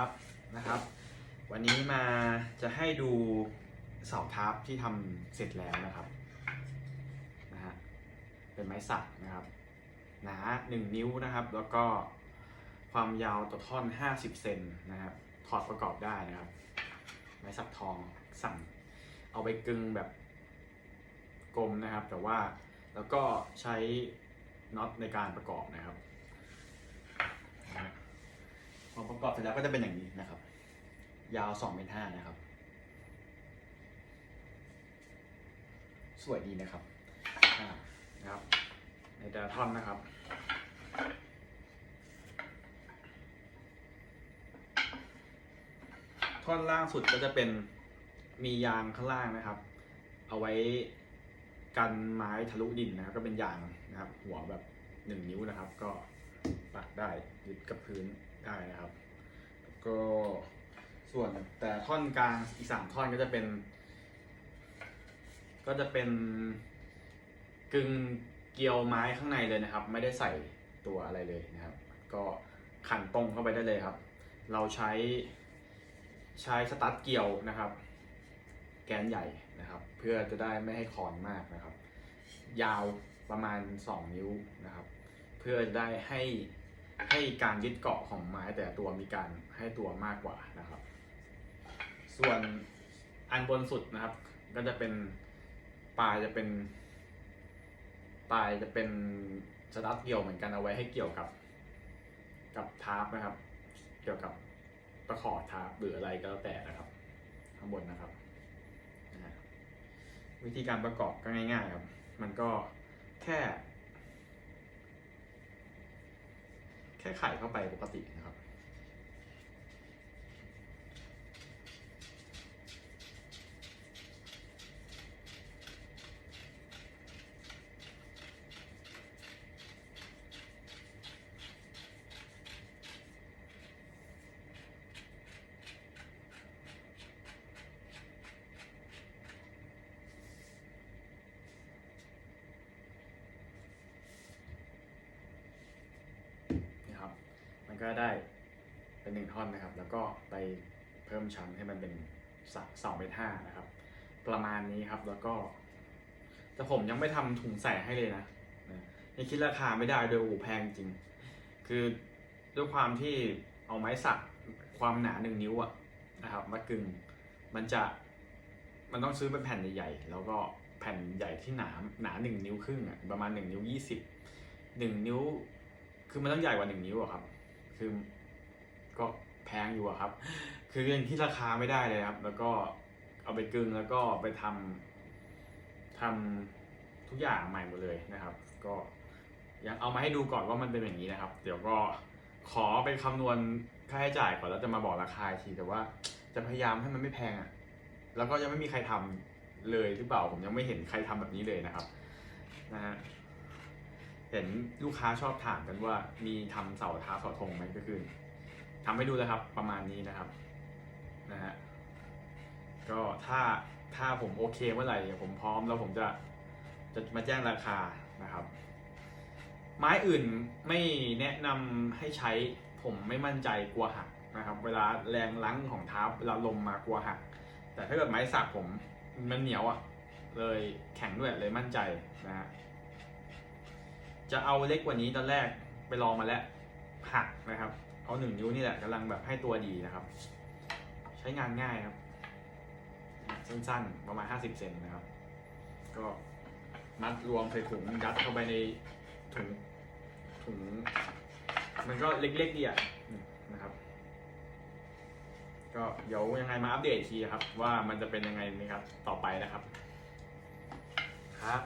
ครับนะครับ วันนี้มาจะให้ดูเสาทับที่ทำเสร็จแล้วนะครับนะฮะเป็นไม้สักนะครับหนา1นิ้วนะครับ แล้วก็ความยาวต่อท่อน 50 เซนนะครับถอดประกอบได้นะครับ ไม้สักทองสั่งเอาไปกึงแบบกลมนะครับ แต่ว่าแล้วก็ใช้น็อตในการประกอบนะครับ พอประกอบเสร็จแล้วก็จะเป็นอย่างนี้นะครับ ยาว2เมตรห้านะครับ สวยดีนะครับนะครับในแต่ละท่อนนะครับท่อนล่างสุดก็จะเป็นมียางข้างล่างนะครับ เอาไว้กันไม้ทะลุดินนะครับ ก็เป็นยางนะครับ หัวแบบหนึ่งนิ้วนะครับ ก็ปักได้ยึดกับพื้น ได้นะครับ ก็ส่วนแต่ท่อนกลางอีกสามท่อนก็จะเป็น ก็จะเป็นกึ่งเกลียวไม้ข้างในเลยนะครับ ไม่ได้ใส่ตัวอะไรเลยนะครับ ก็ขันตรงเข้าไปได้เลยครับ เราใช้ใช้สตาร์ทเกลียวนะครับ แกนใหญ่นะครับ เพื่อจะได้ไม่ให้คอนมากนะครับ ยาวประมาณ 2 นิ้วนะครับ เพื่อจะได้ให้ ให้การยึดเกาะของไม้แต่ตัวมีการให้ตัวมากกว่านะครับ ส่วนอันบนสุดนะครับ ก็จะเป็นปลายจะเป็นปลายจะเป็นสตาร์ทเกลียวเหมือนกันเอาไว้ให้เกี่ยวกับ กับทาร์ปนะครับ เกี่ยวกับตะขอทาร์ปหรืออะไรก็แล้วแต่นะครับ ข้างบนนะครับวิธีการประกอบก็ง่าย ๆ ครับ มันก็แค่ แค่ไข่เข้าไปปกตินะครับ มันก็ได้เป็นหนึ่งท่อนนะครับ แล้วก็ไปเพิ่มชั้นให้มันเป็นสะสองเมตรห้านะครับ ประมาณนี้ครับแล้วก็ แต่ผมยังไม่ทำถุงใส่ให้เลยนะนะยังคิดราคาไม่ได้โดยโอ้แพงจริง คือด้วยความที่เอาไม้สักความหนาหนึ่งนิ้วอะนะครับมากึงมันจะมันต้องซื้อเป็นแผ่นใหญ่ๆแล้วก็แผ่นใหญ่ที่หนาหนาหนึ่งนิ้วครึ่งอะประมาณหนึ่งนิ้วยี่สิบหนึ่งนิ้ว คือมันต้องใหญ่กว่าหนึ่งนิ้วอะครับ คือก็แพงอยู่อะครับ คือยังที่ราคาไม่ได้เลยครับ แล้วก็เอาไปกึงแล้วก็ไปทำทำทุกอย่างใหม่หมดเลยนะครับ ก็ยังเอามาให้ดูก่อนว่ามันเป็นอย่างนี้นะครับ เดี๋ยวก็ขอไปคำนวณค่าใช้จ่ายก่อนแล้วจะมาบอกราคาทีแต่ว่าจะพยายามให้มันไม่แพงอะแล้วก็ยังไม่มีใครทำเลยหรือเปล่าผมยังไม่เห็นใครทำแบบนี้เลยนะครับนะฮะ เห็นลูกค้าชอบถามกันว่ามีทำเสาท้าเสาธงไหมก็คือทำให้ดูแล้วครับประมาณนี้นะครับนะฮะก็ถ้าถ้าผมโอเคเมื่อไหร่ผมพร้อมแล้วผมจะจะมาแจ้งราคานะครับ ไม้อื่นไม่แนะนำให้ใช้ผมไม่มั่นใจกลัวหักนะครับ เวลาแรงลั้งของท้าเวลาลมมากลัวหัก แต่ถ้าเกิดไม้สักผมมันเหนียวอะ่ะเลยแข็งด้วยเลยมั่นใจนะฮะ จะเอาเล็กกว่านี้ตอนแรกไปลองมาแล้วหักนะครับ เอาหนึ่งนิ้วนี่แหละกำลังแบบให้ตัวดีนะครับ ใช้งานง่ายครับ สั้นๆประมาณ 50 เซนนะครับ ก็มัดรวมใส่ถุงยัดเข้าไปในถุงถุง มันก็เล็กๆดีอะนะครับ ก็เดี๋ยวยังไงมาอัปเดตทีครับ ว่ามันจะเป็นยังไงนะครับต่อไปนะครับ ครับ